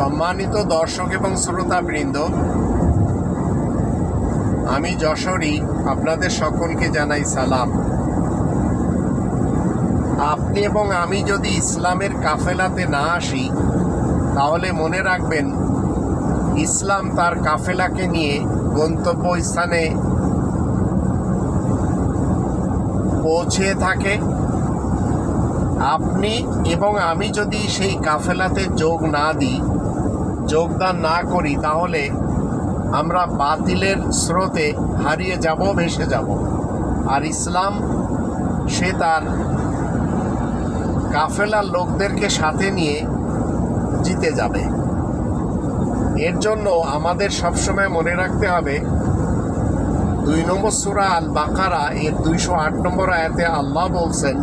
সম্মানিত দর্শক এবং শ্রোতাবৃন্দ, আমি যশোরী আপনাদের সকলকে জানাই সালাম। আপনি এবং আমি যদি ইসলামের কাফেলাতে না আসি, তাহলে মনে রাখবেন, ইসলাম তার কাফেলাকে নিয়ে গন্তব্য স্থানে পৌঁছে থাকে। আপনি এবং আমি যদি সেই কাফেলাতে যোগ না দিই যোগদান না করি, তাহলে আমরা বাতিলের স্রোতে হারিয়ে যাব, ভেসে যাব। আর ইসলাম, সে তার কাফেলার লোকদেরকে সাথে নিয়ে জিতে যাবে। এর জন্য আমাদের সবসময় মনে রাখতে হবে, দুই নম্বর সুরা আল বাকারা এর দুইশো আট নম্বর আয়াতে আল্লাহ বলছেন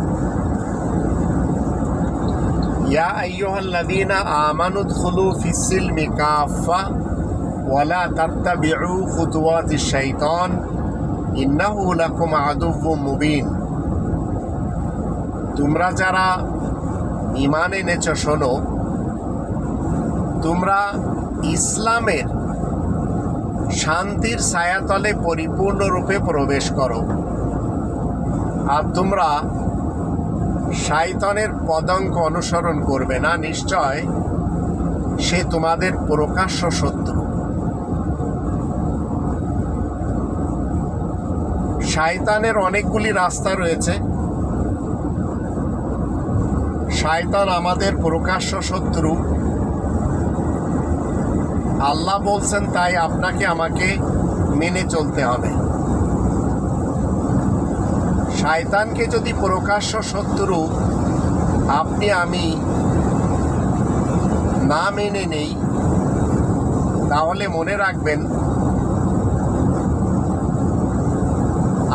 ইয়া ইন্নাহু মুবিন। তোমরা যারা ঈমান এনেছ, শোনো, তোমরা ইসলামের শান্তির ছায়াতলে পরিপূর্ণরূপে প্রবেশ করো। আর তোমরা শায়তনের পদঙ্ক অনুসরণ করবে না, নিশ্চয় সে তোমাদের প্রকাশ্য শত্রু। শায়তানের অনেকগুলি রাস্তা রয়েছে। শায়তান আমাদের প্রকাশ্য শত্রু। আল্লাহ বলছেন, তাই আপনাকে আমাকে মেনে চলতে হবে। শায়তানকে যদি প্রকাশ্য শত্রু আপনি আমি না মেনে নেই, তাহলে মনে রাখবেন,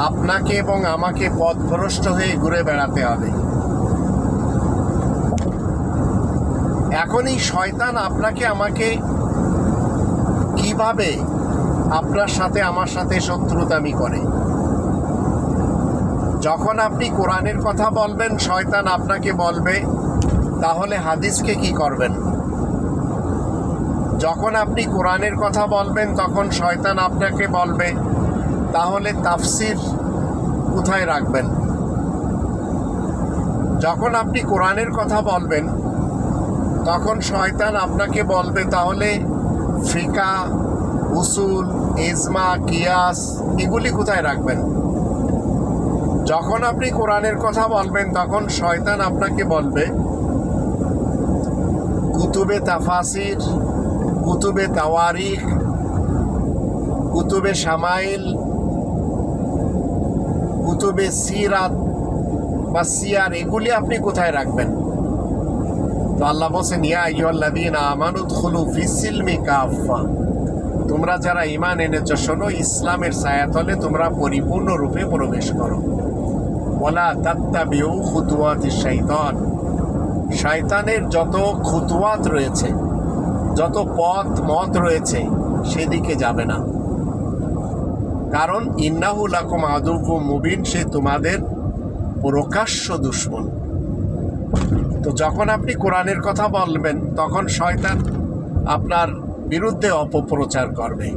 আপনাকে এবং আমাকে পথভ্রষ্ট হয়ে ঘুরে বেড়াতে হবে। এখন এই শয়তান আপনাকে, আমাকে কীভাবে আপনার সাথে, আমার সাথে শত্রুতামি করে? যখন আপনি কোরআনের কথা বলবেন, শয়তান আপনাকে বলবে, তাহলে হাদিসকে কি করবেন? যখন আপনি কোরআনের কথা বলবেন, তখন শয়তান আপনাকে বলবে, তাহলে তাফসির কোথায় রাখবেন? যখন আপনি কোরআনের কথা বলবেন, তখন শয়তান আপনাকে বলবে, তাহলে ফিকা, উসুল, ইজমা, কিয়াস, এগুলি কোথায় রাখবেন? যখন আপনি কোরআনের কথা বলবেন, তখন শয়তান আপনাকে বলবে, কুতুবে তাফাসির, কুতুবে তাওয়ারিখ, কুতুবে সামাইল কুতুবে সিরাত বা সিয়ার, এগুলি আপনি কোথায় রাখবেন? তো আল্লাহ বলছেন, ইয়া আইয়ুহাল্লাযীনা আমানু দুখুলু ফিস-সিলমি কাফা তোমরা যারা ঈমান এনেছো, শোনো, ইসলামের ছায়াতলে তোমরা পরিপূর্ণরূপে প্রবেশ করো। ওয়ালা তাত্তাবিউ খুতুওয়াতি শাইতান। শয়তানের যত খুতুয়াত রয়েছে, যত পথ মত রয়েছে, সেদিকে যাবে না। কারণ ইন্নাহু লাকুম আদুব্বু মুবিন, সে তোমাদের প্রকাশ্য দুশ্মন। তো যখন আপনি কোরআনের কথা বলবেন, তখন শয়তান আপনার বিরুদ্ধে অপপ্রচার করবে।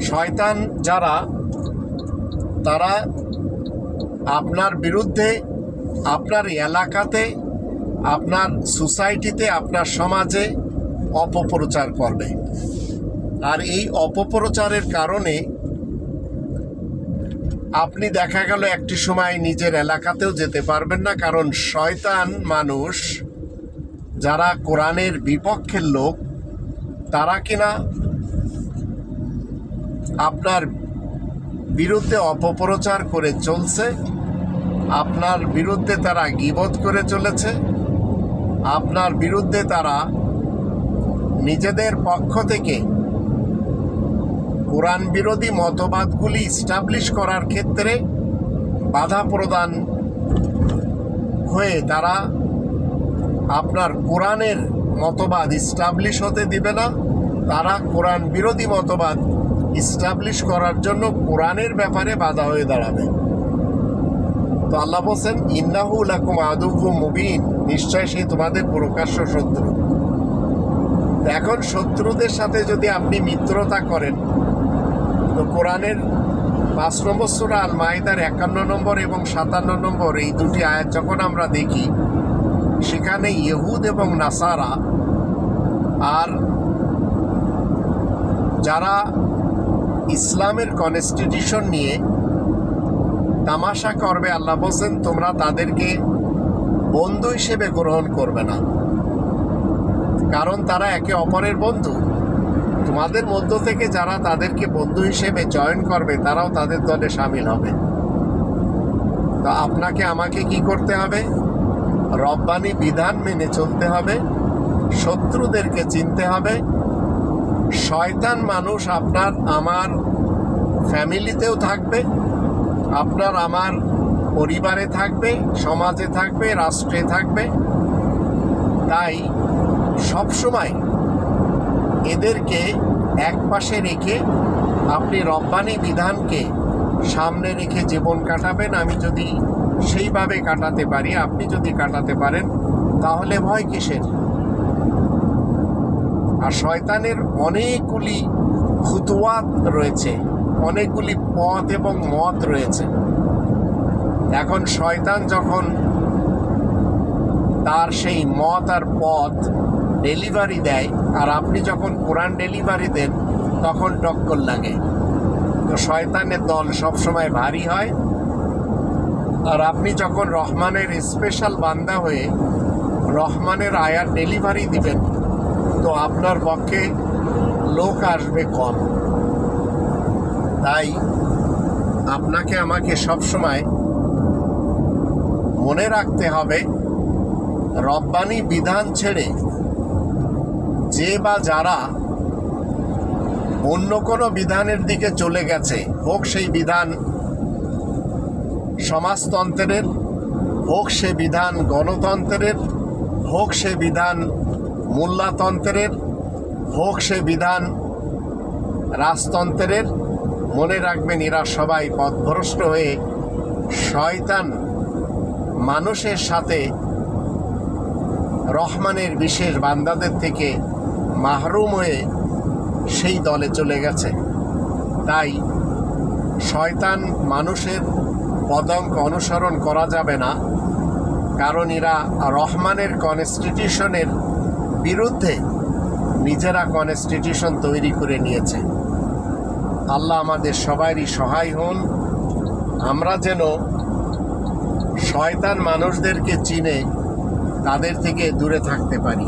শয়তান যারা, তারা আপনার বিরুদ্ধে, আপনার এলাকাতে, আপনার সোসাইটিতে, আপনার সমাজে অপপ্রচার করবে। আর এই অপপ্রচারের কারণে আপনি দেখা গেল একটি সময় নিজের এলাকাতেও যেতে পারবেন না, কারণ শয়তান মানুষ, যারা কোরআনের বিপক্ষের লোক, তারা কিনা আপনার বিরুদ্ধে অপপ্রচার করে চলছে। আপনার বিরুদ্ধে তারা গিবত করে চলেছে। আপনার বিরুদ্ধে তারা নিজেদের পক্ষ থেকে কোরআন বিরোধী মতবাদগুলি স্টাবলিশ করার ক্ষেত্রে বাধা প্রদান হয়ে তারা আপনার কোরআনের মতবাদ স্টাবলিশ হতে দিবে না। তারা কোরআন বিরোধী মতবাদ স্টাবলিশ করার জন্য কোরআনের ব্যাপারে বাধা হয়ে দাঁড়াবে। তো আল্লাহ বলছেন, ইন্নাহু লাকুম আদুব্বু মুবিন। নিশ্চয় সে তোমাদের প্রকাশ্য শত্রু। এখন শত্রুদের সাথে যদি আপনি মিত্রতা করেন, তো কোরআনের পাঁচ নম্বর সুরা আল মাইদার একান্ন নম্বর এবং সাতান্ন নম্বর এই দুটি আয়াত যখন আমরা দেখি, সেখানে ইহুদ এবং নাসারা আর যারা ইসলামের কনস্টিটিউশন নিয়ে তামাশা করবে আল্লাহ বলছেন, তোমরা তাদেরকে বন্ধু হিসেবে গ্রহণ করবে না। কারণ তারা একে অপরের বন্ধু। তোমাদের মধ্য থেকে যারা তাদেরকে বন্ধু হিসেবে জয়েন করবে, তারাও তাদের দলে সামিল হবে। তো আপনাকে আমাকে কি করতে হবে? রব্বানি বিধান মেনে চলতে হবে। শত্রুদেরকে চিনতে হবে। শয়তান মানুষ আপনার আমার ফ্যামিলিতেও থাকবে, আপনার আমার পরিবারে থাকবে, সমাজে থাকবে, রাষ্ট্রে থাকবে। তাই সবসময় এদেরকে এক পাশে রেখে আপনি রব্বানি বিধানকে সামনে রেখে জীবন কাটাবেন। আমি যদি সেইভাবে কাটাতে পারি, আপনি যদি কাটাতে পারেন, তাহলে ভয় কিসের? আর শয়তানের অনেকগুলি খুতুয়াত রয়েছে, অনেকগুলি পথ এবং মত রয়েছে। এখন শয়তান যখন তার সেই মত আর পথ ডেলিভারি দেয়, আর আপনি যখন কোরআন ডেলিভারি দেন, তখন টক্কর লাগে। তো শয়তানের দল সবসময় ভারী হয়। আর আপনি যখন রহমানের স্পেশাল বান্দা হয়ে রহমানের আয়ার ডেলিভারি দিবেন তো আপনার পক্ষে লোক আসবে কম। তাই আপনাকে আমাকে সবসময় মনে রাখতে হবে, রব্বানি বিধান ছেড়ে যে বা যারা অন্য কোনো বিধানের দিকে চলে গেছে, হোক সেই বিধান সমাজতন্ত্রের, হোক সে বিধান গণতন্ত্রের, হোক সে বিধান মোল্লাতন্ত্রের হোক সে বিধান, রাজতন্ত্রের, মনে রাখবেন এরা সবাই পথভ্রষ্ট হয়ে শয়তান মানুষের সাথে রহমানের বিশেষ বান্দাদের থেকে মাহরুম হয়ে সেই দলে চলে গেছে। তাই শয়তান মানুষের পদঙ্ক অনুসরণ করা যাবে না, কারণ এরা রহমানের কনস্টিটিউশনের বিরুদ্ধে নিজেরা কনস্টিটিউশন তৈরি করে নিয়েছে। আল্লাহ আমাদের সবারই সহায় হন। আমরা যেন শয়তান মানুষদেরকে চিনে তাদের থেকে দূরে থাকতে পারি।